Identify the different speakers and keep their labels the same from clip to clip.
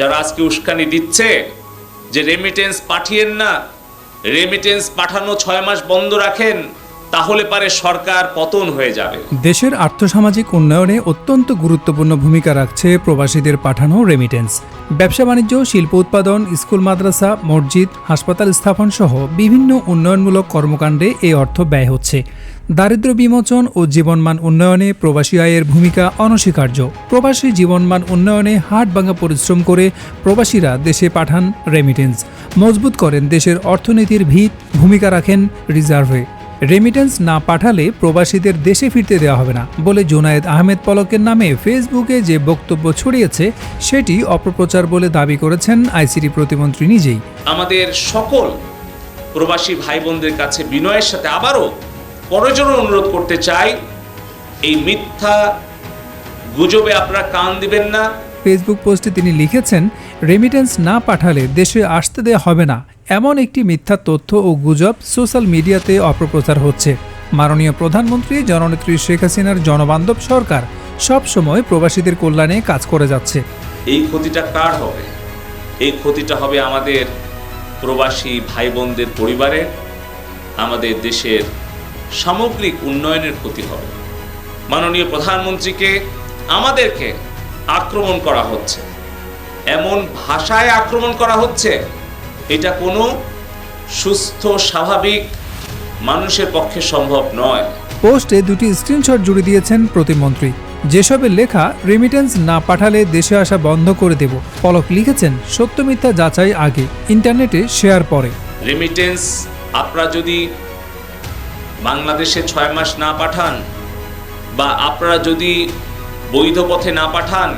Speaker 1: যারা আজকে উস্কানি দিচ্ছে যে রেমিটেন্স পাঠিয়েন না রেমিটেন্স পাঠানো ছয় মাস বন্ধ রাখেন তাহলে পারে সরকার পতন হয়ে যাবে।
Speaker 2: দেশের আর্থসামাজিক উন্নয়নে অত্যন্ত গুরুত্বপূর্ণ ভূমিকা রাখছে প্রবাসীদের পাঠানো রেমিটেন্স ব্যবসা বাণিজ্য, শিল্প উৎপাদন, স্কুল, মাদ্রাসা, মসজিদ, হাসপাতাল স্থাপন সহ বিভিন্ন উন্নয়নমূলক কর্মকাণ্ডে এই অর্থ ব্যয় হচ্ছে। দারিদ্র্য বিমোচন ও জীবনমান উন্নয়নে প্রবাসী আয়ের ভূমিকা অনস্বীকার্য। প্রবাসী জীবনমান উন্নয়নে হাট ভাঙা পরিশ্রম করে প্রবাসীরা দেশে পাঠান রেমিটেন্স মজবুত করেন দেশের অর্থনীতির ভিত, ভূমিকা রাখেন রিজার্ভে। রেমিটেন্স না পাঠালে প্রবাসীদের দেশে ফিরতে দেওয়া হবে না বলে জোনায়েদ আহমেদ পলকের নামে ফেসবুকে যে বক্তব্য ছড়িয়েছে সেটি অপপ্রচার বলে দাবি করেছেন আইসিটি প্রতিমন্ত্রী নিজেই।
Speaker 1: আমাদের সকল প্রবাসী ভাই বোনদের কাছে বিনয়ের সাথে আবারও পরজন্য অনুরোধ করতে চাই এই মিথ্যা গুজবে আপনারা কান দিবেন না।
Speaker 2: ফেসবুক পোস্টে তিনি লিখেছেন রেমিটেন্স না পাঠালে দেশে আসতে দেওয়া হবে না। এমন একটি মিথ্যা তথ্য ও গুজব সোশ্যাল মিডিয়াতে অপপ্রচার হচ্ছে। মাননীয় প্রধানমন্ত্রী জননেত্রী শেখ হাসিনার জনবান্ধব সরকার সব সময় প্রবাসীদের কল্যাণে কাজ করে যাচ্ছে।
Speaker 1: এই ক্ষতিটা কার হবে? এই ক্ষতিটা হবে আমাদের প্রবাসী ভাই বোনদের পরিবারের, আমাদের দেশের সামগ্রিক উন্নয়নের ক্ষতি হবে। মাননীয় প্রধানমন্ত্রীকে আমাদেরকে আক্রমণ করা হচ্ছে। এমন ভাষায় আক্রমণ করা হচ্ছে এটা কোনো সুস্থ স্বাভাবিক মানুষের পক্ষে সম্ভব নয়।
Speaker 2: পোস্টে দুটি স্ক্রিনশট জুড়ে দিয়েছেন প্রতিমন্ত্রী। যেসবের লেখা রেমিটেন্স না পাঠালে দেশে আসা বন্ধ করে দেব। পলক লিখেছেন সত্য মিথ্যা যাচাই আগে ইন্টারনেটে শেয়ার পরে।
Speaker 1: রেমিটেন্স আপনারা যদি বাংলাদেশে ছয় মাস না পাঠান বা আপনারা যদি বৈধ পথে না পাঠান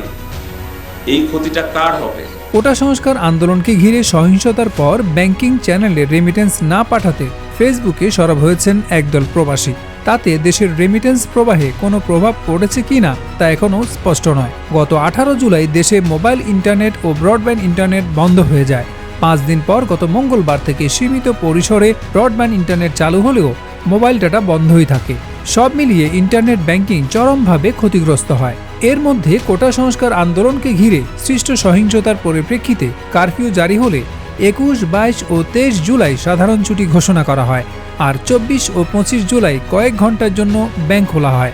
Speaker 1: এই ক্ষতিটা কার হবে?
Speaker 2: কোটা সংস্কার আন্দোলনকে ঘিরে সহিংসতার পর ব্যাংকিং চ্যানেলে রেমিটেন্স না পাঠাতে ফেসবুকে সরব হয়েছেন একদল প্রবাসী। তাতে দেশের রেমিটেন্স প্রবাহে কোনো প্রভাব পড়েছে কিনা তা এখনও স্পষ্ট নয়। গত আঠারো জুলাই দেশে মোবাইল ইন্টারনেট ও ব্রডব্যান্ড ইন্টারনেট বন্ধ হয়ে যায়। পাঁচ দিন পর গত মঙ্গলবার থেকে সীমিত পরিসরে ব্রডব্যান্ড ইন্টারনেট চালু হলেও মোবাইল ডাটা বন্ধই থাকে। সব মিলিয়ে ইন্টারনেট ব্যাংকিং চরমভাবে ক্ষতিগ্রস্ত হয়। এর মধ্যে কোটা সংস্কার আন্দোলনকে ঘিরে সৃষ্ট সহিংসতার পরিপ্রেক্ষিতে কারফিউ জারি হলে একুশ, বাইশ ও তেইশ জুলাই সাধারণ ছুটি ঘোষণা করা হয় আর চব্বিশ ও পঁচিশ জুলাই কয়েক ঘণ্টার জন্য ব্যাংক খোলা হয়।